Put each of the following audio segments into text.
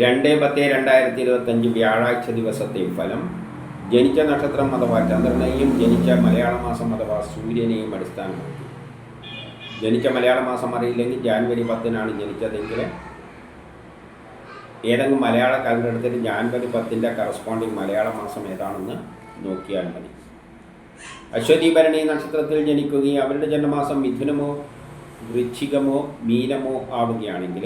രണ്ട് പത്ത് രണ്ടായിരത്തി ഇരുപത്തഞ്ച് വ്യാഴാഴ്ച ദിവസത്തെ ഫലം ജനിച്ച നക്ഷത്രം അഥവാ ചന്ദ്രനെയും ജനിച്ച മലയാള മാസം അഥവാ സൂര്യനെയും അടിസ്ഥാനമാക്കി. ജനിച്ച മലയാള മാസം അറിയില്ലെങ്കിൽ ജാനുവരി പത്തിനാണ് ജനിച്ചതെങ്കിൽ ഏതെങ്കിലും മലയാള കാലഘട്ടത്തിൽ ജാനുവരി പത്തിന്റെ കറസ്പോണ്ടിങ് മലയാള മാസം ഏതാണെന്ന് നോക്കിയാൽ മതി. അശ്വതി ഭരണി നക്ഷത്രത്തിൽ ജനിക്കുകയും അവരുടെ ജന്മമാസം മിഥുനമോ വൃശ്ചികമോ മീനമോ ആവുകയാണെങ്കിൽ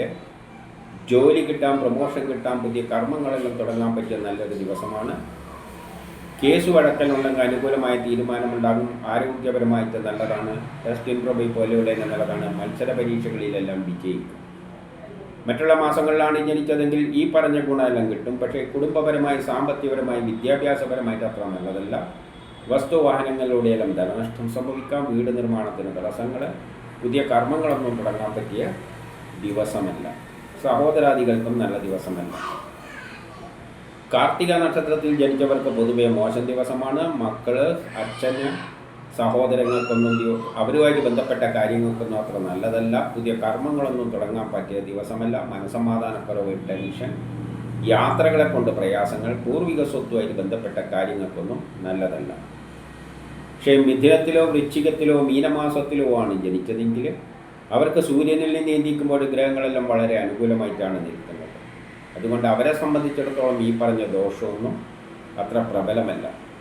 ജോലി കിട്ടാൻ പ്രമോഷൻ കിട്ടാൻ പുതിയ കർമ്മങ്ങളെല്ലാം തുടങ്ങാൻ പറ്റിയ നല്ലൊരു ദിവസമാണ്. കേസ് വഴക്കലുള്ള അനുകൂലമായ തീരുമാനമുണ്ടാകും. ആരോഗ്യപരമായിട്ട് നല്ലതാണ്. ടെസ്റ്റ് ഇൻപ്രോബി പോലെയുള്ള നല്ലതാണ്. മത്സര പരീക്ഷകളിലെല്ലാം വിജയിക്കും. മറ്റുള്ള മാസങ്ങളിലാണ് ജനിച്ചതെങ്കിൽ ഈ പറഞ്ഞ ഗുണമെല്ലാം കിട്ടും. പക്ഷേ കുടുംബപരമായി സാമ്പത്തികപരമായി വിദ്യാഭ്യാസപരമായിട്ട് അത്ര നല്ലതല്ല. വസ്തുവാഹനങ്ങളിലൂടെയെല്ലാം ധനനഷ്ടം സംഭവിക്കാം. വീട് നിർമ്മാണത്തിന് തടസ്സങ്ങൾ പുതിയ കർമ്മങ്ങളൊന്നും തുടങ്ങാൻ പറ്റിയ ദിവസമല്ല. സഹോദരാദികൾക്കും നല്ല ദിവസമല്ല കാർത്തിക നക്ഷത്രത്തിൽ ജനിച്ചവർക്ക് പൊതുവെ മോശം ദിവസമാണ്. മക്കൾ അച്ഛന് സഹോദരങ്ങൾക്കൊന്നും അവരുമായിട്ട് ബന്ധപ്പെട്ട കാര്യങ്ങൾക്കൊന്നും അത്ര നല്ലതല്ല. പുതിയ കർമ്മങ്ങളൊന്നും തുടങ്ങാൻ പറ്റിയ ദിവസമല്ല. മനസമാധാനക്കുറവ് ടെൻഷൻ യാത്രകളെ കൊണ്ട് പ്രയാസങ്ങൾ പൂർവിക സ്വത്തുമായിട്ട് ബന്ധപ്പെട്ട കാര്യങ്ങൾക്കൊന്നും നല്ലതല്ല. പക്ഷേ മിഥുനത്തിലോ വൃശ്ചികത്തിലോ മീനമാസത്തിലോ ആണ് ജനിച്ചതെങ്കിൽ അവർക്ക് സൂര്യനിൽ നിന്ന് നീന്തിക്കുമ്പോൾ ഗ്രഹങ്ങളെല്ലാം വളരെ അനുകൂലമായിട്ടാണ് നിൽക്കുന്നത്. അതുകൊണ്ട് അവരെ സംബന്ധിച്ചിടത്തോളം ഈ പറഞ്ഞ ദോഷമൊന്നും അത്ര പ്രബലമല്ല.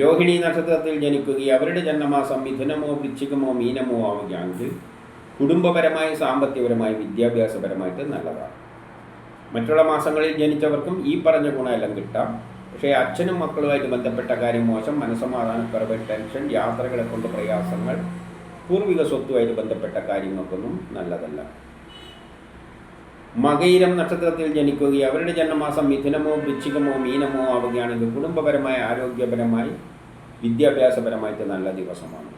രോഹിണി നക്ഷത്രത്തിൽ ജനിക്കുകയും അവരുടെ ജന്മമാസം മിഥുനമോ വൃശ്ചികമോ മീനമോ ആവുകയാണെങ്കിൽ കുടുംബപരമായി സാമ്പത്തികപരമായി വിദ്യാഭ്യാസപരമായിട്ട് നല്ലതാണ്. മറ്റുള്ള മാസങ്ങളിൽ ജനിച്ചവർക്കും ഈ പറഞ്ഞ ഗുണമെല്ലാം കിട്ടാം. പക്ഷേ അച്ഛനും മക്കളുമായിട്ട് ബന്ധപ്പെട്ട കാര്യം മോശം. മനസ്സമാധാനക്കുറവ് ടെൻഷൻ യാത്രകളെ കൊണ്ട് പ്രയാസങ്ങൾ പൂർവിക സ്വത്തുമായിട്ട് ബന്ധപ്പെട്ട കാര്യങ്ങൾക്കൊന്നും നല്ലതല്ല. മകയിരം നക്ഷത്രത്തിൽ ജനിക്കുകയും അവരുടെ ജന്മമാസം മിഥുനമോ വൃശ്ചികമോ മീനമോ ആവുകയാണെങ്കിൽ കുടുംബപരമായി ആരോഗ്യപരമായി വിദ്യാഭ്യാസപരമായിട്ട് നല്ല ദിവസമാണ്.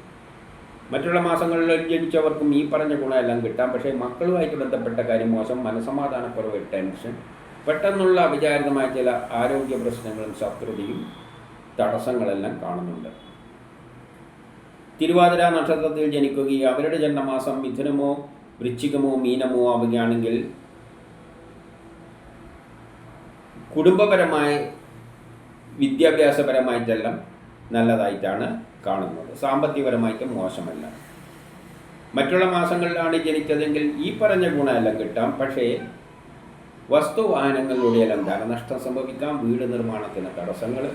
മറ്റുള്ള മാസങ്ങളിൽ ജനിച്ചവർക്കും ഈ പറഞ്ഞ ഗുണമെല്ലാം കിട്ടാം. പക്ഷേ മക്കളുമായിട്ട് ബന്ധപ്പെട്ട കാര്യം മോശം മനസമാധാനക്കുറവ് ടെൻഷൻ പെട്ടെന്നുള്ള അവിചാരിതമായ ചില ആരോഗ്യ പ്രശ്നങ്ങളും ശത്രുതയും തടസ്സങ്ങളെല്ലാം കാണുന്നുണ്ട്. തിരുവാതിര നക്ഷത്രത്തിൽ ജനിക്കുകയും അവരുടെ ജന്മമാസം മിഥുനമോ വൃശ്ചികമോ മീനമോ ആവുകയാണെങ്കിൽ കുടുംബപരമായി വിദ്യാഭ്യാസപരമായിട്ടെല്ലാം നല്ലതായിട്ടാണ് കാണുന്നത്. സാമ്പത്തികപരമായിട്ട് മോശമല്ല. മറ്റുള്ള മാസങ്ങളിലാണ് ജനിച്ചതെങ്കിൽ ഈ പറഞ്ഞ ഗുണമെല്ലാം കിട്ടാം. പക്ഷേ വസ്തുവാഹനങ്ങളിലൂടെയെല്ലാം ധനനഷ്ടം സംഭവിക്കാം. വീട് നിർമ്മാണത്തിന് തടസ്സങ്ങൾ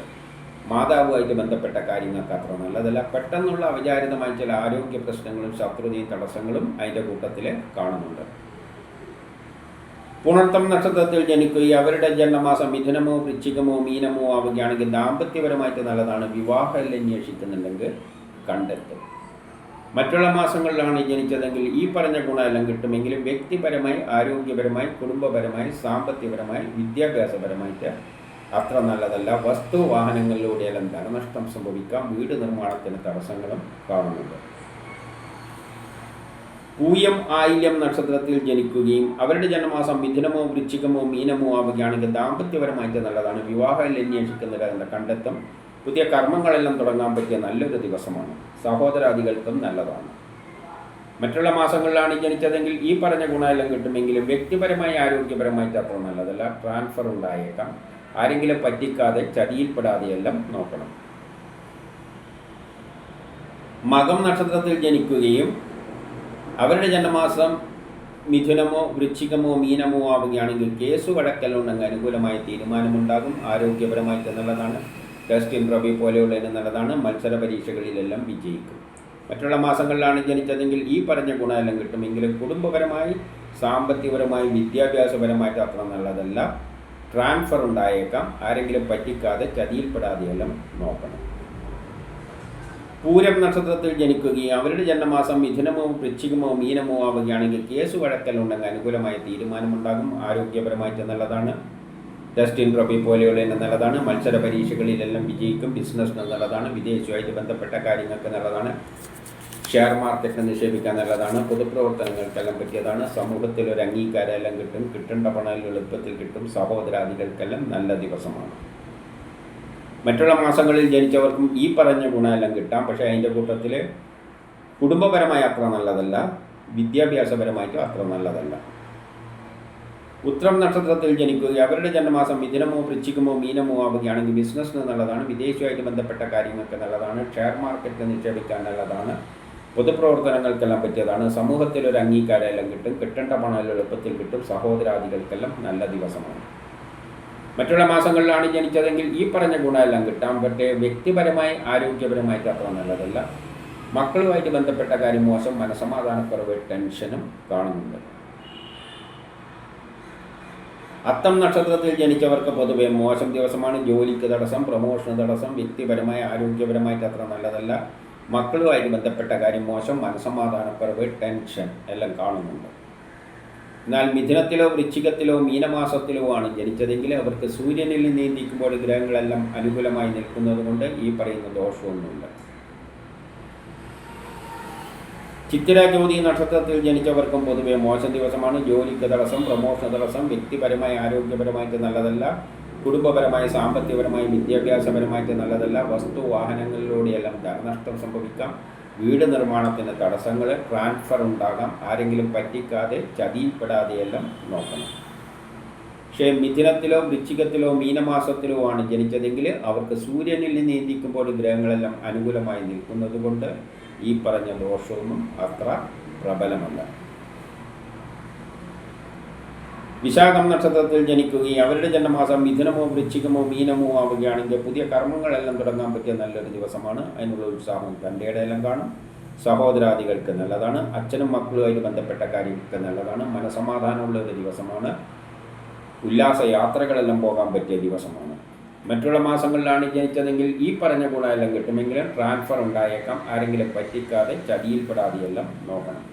മാതാവുമായിട്ട് ബന്ധപ്പെട്ട കാര്യങ്ങൾക്ക് അത്ര നല്ലതല്ല. പെട്ടെന്നുള്ള അവിചാരിതമായ ചില ആരോഗ്യ പ്രശ്നങ്ങളും ശത്രുതയും തടസ്സങ്ങളും അതിന്റെ കൂട്ടത്തിൽ കാണുന്നുണ്ട്. പുണർത്തം നക്ഷത്രത്തിൽ ജനിക്കുകയും അവരുടെ ജന്മമാസം മിഥുനമോ വൃശ്ചികമോ മീനമോ ആവുകയാണെങ്കിൽ ദാമ്പത്യപരമായിട്ട് നല്ലതാണ്. വിവാഹം അന്വേഷിക്കുന്നുണ്ടെങ്കിൽ കണ്ടെത്തും. മറ്റുള്ള മാസങ്ങളിലാണ് ജനിച്ചതെങ്കിൽ ഈ പറഞ്ഞ ഗുണമെല്ലാം കിട്ടുമെങ്കിലും വ്യക്തിപരമായി ആരോഗ്യപരമായി കുടുംബപരമായി സാമ്പത്തികപരമായി വിദ്യാഭ്യാസപരമായിട്ട് അത്ര നല്ലതല്ല. വസ്തു വാഹനങ്ങളിലൂടെയെല്ലാം ധനനഷ്ടം സംഭവിക്കാം. വീട് നിർമ്മാണത്തിന് തടസ്സങ്ങളും കാണുന്നുണ്ട്. പൂയം ആയില്യം നക്ഷത്രത്തിൽ ജനിക്കുകയും അവരുടെ ജന്മമാസം മിഥുനമോ വൃശ്ചികമോ മീനമോ ആവുകയാണെങ്കിൽ ദാമ്പത്യപരമായിട്ട് നല്ലതാണ്. വിവാഹം അന്വേഷിക്കുന്നവരെന്ന കണ്ടെത്തും. പുതിയ കർമ്മങ്ങളെല്ലാം തുടങ്ങാൻ പറ്റിയ നല്ലൊരു ദിവസമാണ്. സഹോദരാദികൾക്കും നല്ലതാണ്. മറ്റുള്ള മാസങ്ങളിലാണ് ജനിച്ചതെങ്കിൽ ഈ പറഞ്ഞ ഗുണമെല്ലാം കിട്ടുമെങ്കിലും വ്യക്തിപരമായി ആരോഗ്യപരമായിട്ട് അത്ര നല്ലതല്ല. ട്രാൻസ്ഫർ ഉണ്ടായേക്കാം. ആരെങ്കിലും പറ്റിക്കാതെ ചതിയിൽപ്പെടാതെയെല്ലാം നോക്കണം. മകം നക്ഷത്രത്തിൽ ജനിക്കുകയും അവരുടെ ജന്മമാസം മിഥുനമോ വൃശ്ചികമോ മീനമോ ആവുകയാണെങ്കിൽ കേസ് വഴക്കലുണ്ടെങ്കിൽ അനുകൂലമായ തീരുമാനമുണ്ടാകും. ആരോഗ്യപരമായിട്ട് നല്ലതാണ്. ടെസ്റ്റ് ഇൻട്രോബി പോലെയുള്ള നല്ലതാണ്. മത്സര പരീക്ഷകളിലെല്ലാം വിജയിക്കും. മറ്റുള്ള മാസങ്ങളിലാണ് ജനിച്ചതെങ്കിൽ ഈ പറഞ്ഞ ഗുണമെല്ലാം കിട്ടുമെങ്കിലും കുടുംബപരമായി സാമ്പത്തികപരമായി വിദ്യാഭ്യാസപരമായിട്ട് അത്ര നല്ലതല്ല. ട്രാൻസ്ഫർ ഉണ്ടായേക്കാം. ആരെങ്കിലും പറ്റിക്കാതെ ചതിയിൽപ്പെടാതെയെല്ലാം നോക്കണം. പൂരം നക്ഷത്രത്തിൽ ജനിക്കുകയും അവരുടെ ജന്മമാസം മിഥുനമോ വൃശ്ചികമോ മീനമോ ആവുകയാണെങ്കിൽ കേസ് വഴക്കലുണ്ടെങ്കിൽ അനുകൂലമായ തീരുമാനമുണ്ടാകും. ആരോഗ്യപരമായിട്ട് നല്ലതാണ്. ടെസ്റ്റിൻ ട്രോഫി പോലെയുള്ള നല്ലതാണ്. മത്സര പരീക്ഷകളിലെല്ലാം വിജയിക്കും. ബിസിനസ്സിന് നല്ലതാണ്. വിദേശവുമായിട്ട് ബന്ധപ്പെട്ട കാര്യങ്ങൾക്ക് നല്ലതാണ്. ഷെയർ മാർക്കറ്റിൽ നിക്ഷേപിക്കാൻ നല്ലതാണ്. പൊതുപ്രവർത്തനങ്ങൾക്കെല്ലാം പറ്റിയതാണ്. സമൂഹത്തിൽ ഒരു അംഗീകാരം എല്ലാം കിട്ടും. കിട്ടേണ്ട പണം എളുപ്പത്തിൽ കിട്ടും. സഹോദരാദികൾക്കെല്ലാം നല്ല ദിവസമാണ്. മറ്റുള്ള മാസങ്ങളിൽ ജനിച്ചവർക്കും ഈ പറഞ്ഞ ഗുണമെല്ലാം കിട്ടാം. പക്ഷേ അതിന്റെ കൂട്ടത്തിൽ കുടുംബപരമായി അത്ര നല്ലതല്ല. വിദ്യാഭ്യാസപരമായിട്ടും അത്ര നല്ലതല്ല. ഉത്രം നക്ഷത്രത്തിൽ ജനിക്കുക അവരുടെ ജന്മമാസം മിഥുനമോ വൃശ്ചികമോ മീനമോ ആവുകയാണെങ്കിൽ ബിസിനസ്സിന് നല്ലതാണ്. വിദേശവുമായിട്ട് ബന്ധപ്പെട്ട കാര്യങ്ങൾക്ക് നല്ലതാണ്. ഷെയർ മാർക്കറ്റിൽ നിക്ഷേപിക്കാൻ നല്ലതാണ്. പൊതുപ്രവർത്തനങ്ങൾക്കെല്ലാം പറ്റിയതാണ്. സമൂഹത്തിൽ ഒരു അംഗീകാരമെല്ലാം കിട്ടും കിട്ടേണ്ട പണം എളുപ്പത്തിൽ കിട്ടും സഹോദരാദികൾക്കെല്ലാം നല്ല ദിവസമാണ്. മറ്റുള്ള മാസങ്ങളിലാണ് ജനിച്ചതെങ്കിൽ ഈ പറഞ്ഞ ഗുണമെല്ലാം കിട്ടാം. പക്ഷേ വ്യക്തിപരമായി ആരോഗ്യപരമായിട്ട് അത്ര നല്ലതല്ല. മക്കളുമായിട്ട് ബന്ധപ്പെട്ട കാര്യം മോശം മനസമാധാനക്കുറവ് ടെൻഷനും കാണുന്നുണ്ട്. അത്തം നക്ഷത്രത്തിൽ ജനിച്ചവർക്ക് പൊതുവെ മോശം ദിവസമാണ്. ജോലിക്ക് തടസ്സം പ്രമോഷന് തടസ്സം വ്യക്തിപരമായ ആരോഗ്യപരമായിട്ട് അത്ര നല്ലതല്ല. മക്കളുമായിട്ട് ബന്ധപ്പെട്ട കാര്യം മോശം മനസമാധാനക്കുറവ് ടെൻഷൻ എല്ലാം കാണുന്നുണ്ട്. എന്നാൽ മിഥുനത്തിലോ വൃശ്ചികത്തിലോ മീനമാസത്തിലോ ആണ് ജനിച്ചതെങ്കിൽ അവർക്ക് സൂര്യനിൽ നിയന്ത്രിക്കുമ്പോൾ ഗ്രഹങ്ങളെല്ലാം അനുകൂലമായി നിൽക്കുന്നത് കൊണ്ട് ഈ പറയുന്ന ദോഷമൊന്നുമില്ല. ചിത്തിര ജ്യോതി നക്ഷത്രത്തിൽ ജനിച്ചവർക്കും പൊതുവെ മോശം ദിവസമാണ്. ജോലിക്ക് തടസ്സം പ്രമോഷൻ തടസ്സം വ്യക്തിപരമായി ആരോഗ്യപരമായിട്ട് നല്ലതല്ല. കുടുംബപരമായി സാമ്പത്തികപരമായി വിദ്യാഭ്യാസപരമായിട്ട് നല്ലതല്ല. വസ്തു വാഹനങ്ങളിലൂടെയെല്ലാം ധനനഷ്ടം സംഭവിക്കാം. വീട് നിർമ്മാണത്തിന് തടസ്സങ്ങൾ ട്രാൻസ്ഫർ ഉണ്ടാകാം. ആരെങ്കിലും പറ്റിക്കാതെ ചതിയിൽപ്പെടാതെയെല്ലാം നോക്കണം. പക്ഷേ മിഥുനത്തിലോ വൃശ്ചികത്തിലോ മീനമാസത്തിലോ ആണ് ജനിച്ചതെങ്കിൽ അവർക്ക് സൂര്യനിൽ നിന്ന് നീന്തിക്കുമ്പോൾ ഗ്രഹങ്ങളെല്ലാം അനുകൂലമായി നിൽക്കുന്നത് കൊണ്ട് ഈ പറഞ്ഞ ദോഷമൊന്നും അത്ര പ്രബലമല്ല. വിശാഖം നക്ഷത്രത്തിൽ ജനിക്കുകയും അവരുടെ ജന്മമാസം മിഥുനമോ വൃശ്ചികമോ മീനമോ ആവുകയാണെങ്കിൽ പുതിയ കർമ്മങ്ങളെല്ലാം തുടങ്ങാൻ പറ്റിയ നല്ലൊരു ദിവസമാണ്. അതിനുള്ള ഉത്സാഹം തന്റെയുടെ എല്ലാം കാണും. സഹോദരാദികൾക്ക് നല്ലതാണ്. അച്ഛനും മക്കളുമായിട്ട് ബന്ധപ്പെട്ട കാര്യങ്ങൾക്ക് നല്ലതാണ്. മനസമാധാനമുള്ള ഒരു ദിവസമാണ്. ഉല്ലാസ യാത്രകളെല്ലാം പോകാൻ പറ്റിയ ദിവസമാണ്. മറ്റുള്ള മാസങ്ങളിലാണ് ജനിച്ചതെങ്കിൽ ഈ പറഞ്ഞ ഗുണമെല്ലാം കിട്ടുമെങ്കിലും ട്രാൻസ്ഫർ ഉണ്ടായേക്കാം. ആരെങ്കിലും പറ്റിക്കാതെ ചതിയിൽപ്പെടാതെയെല്ലാം നോക്കണം.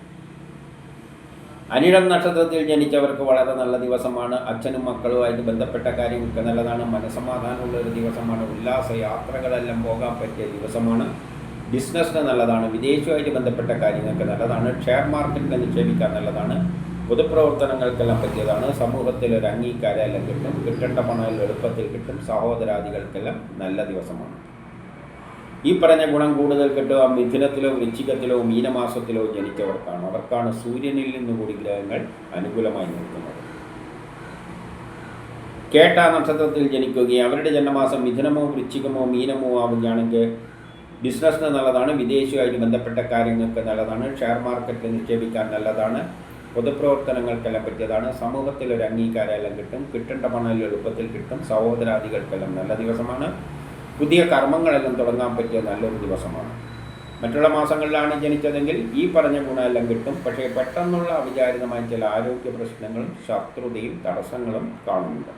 അനിഴം നക്ഷത്രത്തിൽ ജനിച്ചവർക്ക് വളരെ നല്ല ദിവസമാണ്. അച്ഛനും മക്കളുമായിട്ട് ബന്ധപ്പെട്ട കാര്യങ്ങൾക്ക് നല്ലതാണ്. മനസമാധാനമുള്ള ഒരു ദിവസമാണ്. ഉല്ലാസ യാത്രകളെല്ലാം പോകാൻ പറ്റിയ ദിവസമാണ്. ബിസിനസ്സിന് നല്ലതാണ്. വിദേശവുമായിട്ട് ബന്ധപ്പെട്ട കാര്യങ്ങൾക്ക് നല്ലതാണ്. ഷെയർ മാർക്കറ്റിൽ നിക്ഷേപിക്കാൻ നല്ലതാണ്. പൊതുപ്രവർത്തനങ്ങൾക്കെല്ലാം പറ്റിയതാണ്. സമൂഹത്തിൽ ഒരു അംഗീകാരമെല്ലാം കിട്ടും. കിട്ടേണ്ട പണം എളുപ്പത്തിൽ കിട്ടും. സഹോദരാദികൾക്കെല്ലാം നല്ല ദിവസമാണ്. ഈ പറഞ്ഞ ഗുണം കൂടുതൽ കിട്ടുക മിഥുനത്തിലോ വൃശ്ചികത്തിലോ മീനമാസത്തിലോ ജനിച്ചവർക്കാണ്. അവർക്കാണ് സൂര്യനിൽ നിന്നുകൂടി ഗ്രഹങ്ങൾ അനുകൂലമായി നിൽക്കുന്നത്. കേട്ട നക്ഷത്രത്തിൽ ജനിക്കുകയും അവരുടെ ജന്മമാസം മിഥുനമോ വൃശ്ചികമോ മീനമോ ആവുകയാണെങ്കിൽ ബിസിനസ്സിന് നല്ലതാണ് വിദേശവുമായിട്ട് ബന്ധപ്പെട്ട കാര്യങ്ങൾക്ക് നല്ലതാണ് ഷെയർ മാർക്കറ്റിൽ നിക്ഷേപിക്കാൻ നല്ലതാണ് പൊതുപ്രവർത്തനങ്ങൾക്കെല്ലാം പറ്റിയതാണ് സമൂഹത്തിൽ ഒരു അംഗീകാരമെല്ലാം കിട്ടും കിട്ടേണ്ട പണം എളുപ്പത്തിൽ കിട്ടും സഹോദരാദികൾക്കെല്ലാം നല്ല ദിവസമാണ്. പുതിയ കർമ്മങ്ങളെല്ലാം തുടങ്ങാൻ പറ്റിയ നല്ലൊരു ദിവസമാണ്. മറ്റുള്ള മാസങ്ങളിലാണ് ജനിച്ചതെങ്കിൽ ഈ പറഞ്ഞ ഗുണമെല്ലാം കിട്ടും. പക്ഷേ പെട്ടെന്നുള്ള അവിചാരിതമായ ചില ആരോഗ്യ പ്രശ്നങ്ങളും ശത്രുതയും തടസ്സങ്ങളും കാണുന്നുണ്ട്.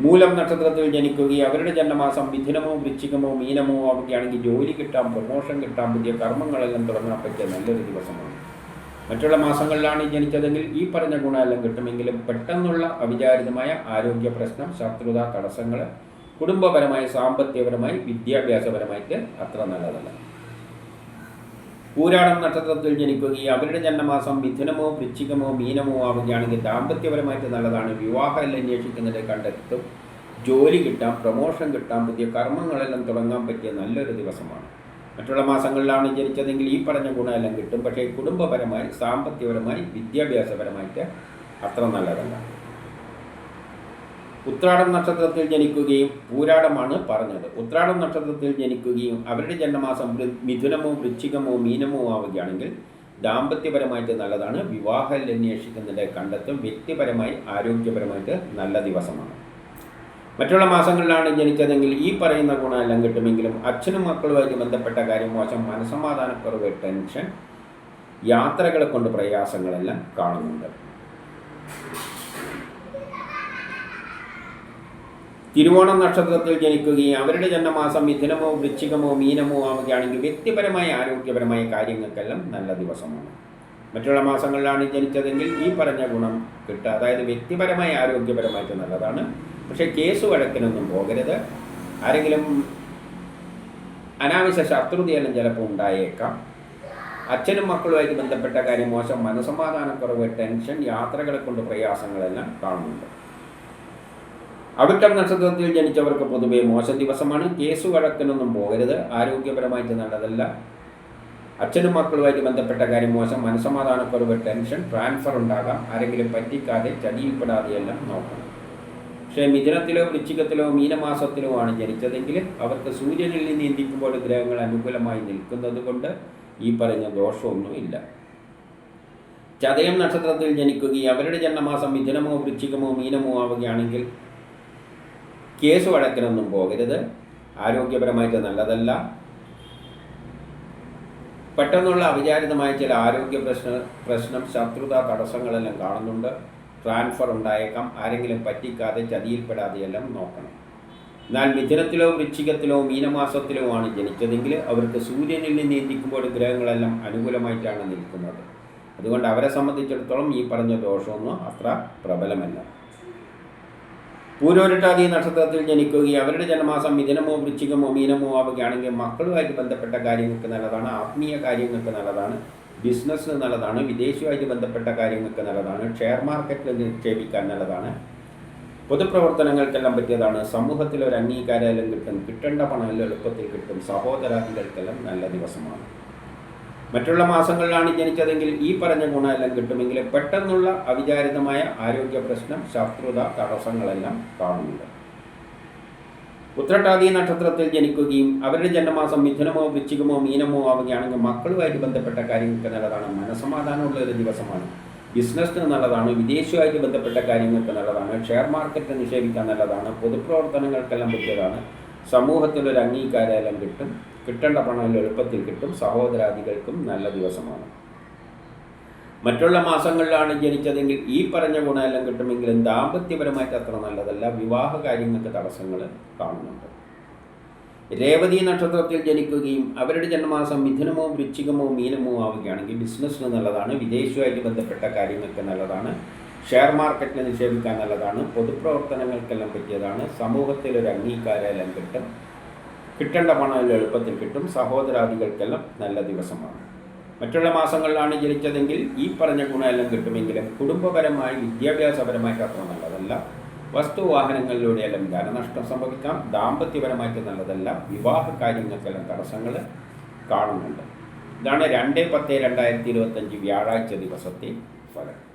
മൂലം നക്ഷത്രത്തിൽ ജനിക്കുകയും അവരുടെ ജന്മമാസം മിഥുനമോ വൃശ്ചികമോ മീനമോ ആവുകയാണെങ്കിൽ ജോലി കിട്ടാം പ്രൊമോഷൻ കിട്ടാം പുതിയ കർമ്മങ്ങളെല്ലാം തുടങ്ങാൻ പറ്റിയ നല്ലൊരു ദിവസമാണ്. മറ്റുള്ള മാസങ്ങളിലാണ് ജനിച്ചതെങ്കിൽ ഈ പറഞ്ഞ ഗുണമെല്ലാം കിട്ടുമെങ്കിലും പെട്ടെന്നുള്ള അവിചാരിതമായ ആരോഗ്യ പ്രശ്നം ശത്രുത തടസ്സങ്ങൾ കുടുംബപരമായി സാമ്പത്തികപരമായി വിദ്യാഭ്യാസപരമായിട്ട് അത്ര നല്ലതല്ല. പൂരാടം നക്ഷത്രത്തിൽ ജനിക്കുകയും അവരുടെ ജന്മമാസം മിഥുനമോ വൃശ്ചികമോ മീനമോ ആവുകയാണെങ്കിൽ ദാമ്പത്യപരമായിട്ട് നല്ലതാണ്. വിവാഹം അന്വേഷിക്കുന്നത് കണ്ടെത്തും. ജോലി കിട്ടാം പ്രൊമോഷൻ കിട്ടാം പുതിയ കർമ്മങ്ങളെല്ലാം തുടങ്ങാൻ പറ്റിയ നല്ലൊരു ദിവസമാണ്. മറ്റുള്ള മാസങ്ങളിലാണ് ജനിച്ചതെങ്കിൽ ഈ പറഞ്ഞ ഗുണമെല്ലാം കിട്ടും. പക്ഷേ കുടുംബപരമായി സാമ്പത്തികപരമായി വിദ്യാഭ്യാസപരമായിട്ട് അത്ര നല്ലതല്ല. ഉത്രാടം നക്ഷത്രത്തിൽ ജനിക്കുകയും പൂരാടമാണ് പറഞ്ഞത്. ഉത്രാടം നക്ഷത്രത്തിൽ ജനിക്കുകയും അവരുടെ ജന്മമാസം മിഥുനമോ വൃശ്ചികമോ മീനമോ ആവുകയാണെങ്കിൽ ദാമ്പത്യപരമായിട്ട് നല്ലതാണ്. വിവാഹം അന്വേഷിക്കുന്നതിന്റെ കണ്ടെത്തും വ്യക്തിപരമായി ആരോഗ്യപരമായിട്ട് നല്ല ദിവസമാണ്. മറ്റുള്ള മാസങ്ങളിലാണ് ജനിച്ചതെങ്കിൽ ഈ പറയുന്ന ഗുണമെല്ലാം കിട്ടുമെങ്കിലും അച്ഛനും മക്കളുമായിട്ട് ബന്ധപ്പെട്ട കാര്യം മോശം മനസമാധാനക്കുറവ് ടെൻഷൻ യാത്രകളെ കൊണ്ട് പ്രയാസങ്ങളെല്ലാം കാണുന്നുണ്ട്. തിരുവോണം നക്ഷത്രത്തിൽ ജനിക്കുകയും അവരുടെ ജന്മമാസം മിഥുനമോ വൃശ്ചികമോ മീനമോ ആവുകയാണെങ്കിൽ വ്യക്തിപരമായ ആരോഗ്യപരമായ കാര്യങ്ങൾക്കെല്ലാം നല്ല ദിവസമാണ്. മറ്റുള്ള മാസങ്ങളിലാണ് ജനിച്ചതെങ്കിൽ ഈ പറഞ്ഞ ഗുണം കിട്ടുക. അതായത് വ്യക്തിപരമായ ആരോഗ്യപരമായിട്ട് നല്ലതാണ്. പക്ഷേ കേസ് വഴക്കിനൊന്നും പോകരുത്. ആരെങ്കിലും അനാവശ്യ ശത്രുതയെല്ലാം ചിലപ്പോൾ ഉണ്ടായേക്കാം. അച്ഛനും മക്കളുമായിട്ട് ബന്ധപ്പെട്ട കാര്യം മോശം മനസമാധാനക്കുറവ് ടെൻഷൻ യാത്രകളെ കൊണ്ട് പ്രയാസങ്ങളെല്ലാം കാണുന്നുണ്ട്. അവിട്ടം നക്ഷത്രത്തിൽ ജനിച്ചവർക്ക് പൊതുവെ മോശം ദിവസമാണ്. കേസ് വഴക്കിനൊന്നും പോകരുത്. ആരോഗ്യപരമായിട്ട് നല്ലതല്ല. അച്ഛനും മക്കളുമായിട്ട് ബന്ധപ്പെട്ട കാര്യം മോശം മനസമാധാനക്കുറവ് ടെൻഷൻ ട്രാൻസ്ഫർ ഉണ്ടാകാം. ആരെങ്കിലും പറ്റിക്കാതെ ചതിയിൽപ്പെടാതെയെല്ലാം നോക്കണം. പക്ഷേ മിഥുനത്തിലോ വൃശ്ചികത്തിലോ മീനമാസത്തിലോ ആണ് ജനിച്ചതെങ്കിൽ അവർക്ക് സൂര്യനിൽ നിന്ന് എന്തിക്കുമ്പോൾ ഗ്രഹങ്ങൾ അനുകൂലമായി നിൽക്കുന്നത് കൊണ്ട് ഈ പറഞ്ഞ ദോഷമൊന്നുമില്ല. ചതയം നക്ഷത്രത്തിൽ ജനിക്കുകയും അവരുടെ ജന്മമാസം മിഥുനമോ വൃശ്ചികമോ മീനമോ ആവുകയാണെങ്കിൽ കേസ് വഴക്കിനൊന്നും പോകരുത്. ആരോഗ്യപരമായിട്ട് നല്ലതല്ല. പെട്ടെന്നുള്ള അവിചാരിതമായ ചില ആരോഗ്യ പ്രശ്ന പ്രശ്നം ശത്രുത തടസ്സങ്ങളെല്ലാം കാണുന്നുണ്ട്. ട്രാൻസ്ഫർ ഉണ്ടായേക്കാം. ആരെങ്കിലും പറ്റിക്കാതെ ചതിയിൽപ്പെടാതെയെല്ലാം നോക്കണം. എന്നാൽ മിഥുനത്തിലോ വൃശ്ചികത്തിലോ മീനമാസത്തിലോ ആണ് ജനിച്ചതെങ്കിൽ അവർക്ക് സൂര്യനിൽ നിന്ന് എത്തിക്കുമ്പോൾ ഗ്രഹങ്ങളെല്ലാം അനുകൂലമായിട്ടാണ് നിൽക്കുന്നത്. അതുകൊണ്ട് അവരെ സംബന്ധിച്ചിടത്തോളം ഈ പറഞ്ഞ ദോഷമൊന്നും അത്ര പ്രബലമല്ല. പൂരോരട്ടാതി നക്ഷത്രത്തിൽ ജനിക്കുകയും അവരുടെ ജന്മമാസം മിഥുനമോ വൃശ്ചികമോ മീനമോ ആവുകയാണെങ്കിൽ മക്കളുമായിട്ട് ബന്ധപ്പെട്ട കാര്യങ്ങൾക്ക് നല്ലതാണ്. ആത്മീയ കാര്യങ്ങൾക്ക് നല്ലതാണ്. ബിസിനസ്സിന് നല്ലതാണ് വിദേശവുമായിട്ട് ബന്ധപ്പെട്ട കാര്യങ്ങൾക്ക് നല്ലതാണ് ഷെയർ മാർക്കറ്റിൽ നിക്ഷേപിക്കാൻ നല്ലതാണ് പൊതുപ്രവർത്തനങ്ങൾക്കെല്ലാം പറ്റിയതാണ് സമൂഹത്തിൽ ഒരു അംഗീകാരം കിട്ടും കിട്ടേണ്ട പണം എളുപ്പത്തിൽ കിട്ടും സഹോദരാദികൾക്കെല്ലാം നല്ല ദിവസമാണ്. മറ്റുള്ള മാസങ്ങളിലാണ് ജനിച്ചതെങ്കിൽ ഈ പറഞ്ഞ ഗുണമെല്ലാം കിട്ടുമെങ്കിൽ പെട്ടെന്നുള്ള അവിചാരിതമായ ആരോഗ്യ പ്രശ്നം ശത്രുത തടസ്സങ്ങളെല്ലാം കാണുന്നുണ്ട്. ഉത്രട്ടാതി നക്ഷത്രത്തിൽ ജനിക്കുകയും അവരുടെ ജന്മമാസം മിഥുനമോ വൃശ്ചികമോ മീനമോ ആവുകയാണെങ്കിൽ മക്കളുമായിട്ട് ബന്ധപ്പെട്ട കാര്യങ്ങൾക്ക് നല്ലതാണ്. മനസമാധാനമുള്ള ഒരു ദിവസമാണ്. ബിസിനസ്സിന് നല്ലതാണ്. വിദേശവുമായിട്ട് ബന്ധപ്പെട്ട കാര്യങ്ങൾക്ക് നല്ലതാണ്. ഷെയർ മാർക്കറ്റ് നിക്ഷേപിക്കാൻ നല്ലതാണ്. പൊതുപ്രവർത്തനങ്ങൾക്കെല്ലാം പറ്റിയതാണ്. സമൂഹത്തിൽ ഒരു അംഗീകാരം കിട്ടും. കിട്ടേണ്ട പണം എളുപ്പത്തിൽ കിട്ടും. സഹോദരാദികൾക്കും നല്ല ദിവസമാണ്. മറ്റുള്ള മാസങ്ങളിലാണ് ജനിച്ചതെങ്കിൽ ഈ പറഞ്ഞ ഗുണമെല്ലാം കിട്ടുമെങ്കിലും ദാമ്പത്യപരമായിട്ട് അത്ര നല്ലതല്ല. വിവാഹ കാര്യങ്ങൾക്ക് തടസ്സങ്ങൾ കാണുന്നുണ്ട്. രേവതി നക്ഷത്രത്തിൽ ജനിക്കുകയും അവരുടെ ജന്മമാസം മിഥുനമോ വൃശ്ചികമോ മീനമോ ആവുകയാണെങ്കിൽ ബിസിനസ്സിന് നല്ലതാണ് വിദേശവുമായിട്ട് ബന്ധപ്പെട്ട കാര്യങ്ങൾക്ക് നല്ലതാണ് ഷെയർ മാർക്കറ്റിൽ നിക്ഷേപിക്കാൻ നല്ലതാണ് പൊതുപ്രവർത്തനങ്ങൾക്കെല്ലാം പറ്റിയതാണ് സമൂഹത്തിൽ ഒരു അംഗീകാരമെല്ലാം കിട്ടും കിട്ടേണ്ട പണം എളുപ്പത്തിൽ കിട്ടും സഹോദരാദികൾക്കെല്ലാം നല്ല ദിവസമാണ്. മറ്റുള്ള മാസങ്ങളിലാണ് ജനിച്ചതെങ്കിൽ ഈ പറഞ്ഞ ഗുണമെല്ലാം കിട്ടുമെങ്കിലും കുടുംബപരമായി വിദ്യാഭ്യാസപരമായി അത്ര നല്ലതല്ല. വസ്തുവാഹനങ്ങളിലൂടെയെല്ലാം ധനനഷ്ടം സംഭവിക്കാം. ദാമ്പത്യപരമായിട്ട് നല്ലതല്ല. വിവാഹ കാര്യങ്ങൾക്കെല്ലാം തടസ്സങ്ങൾ കാണുന്നുണ്ട്. ഇതാണ് രണ്ട് പത്ത് രണ്ടായിരത്തി ഇരുപത്തഞ്ച് വ്യാഴാഴ്ച ദിവസത്തെ ഫലം.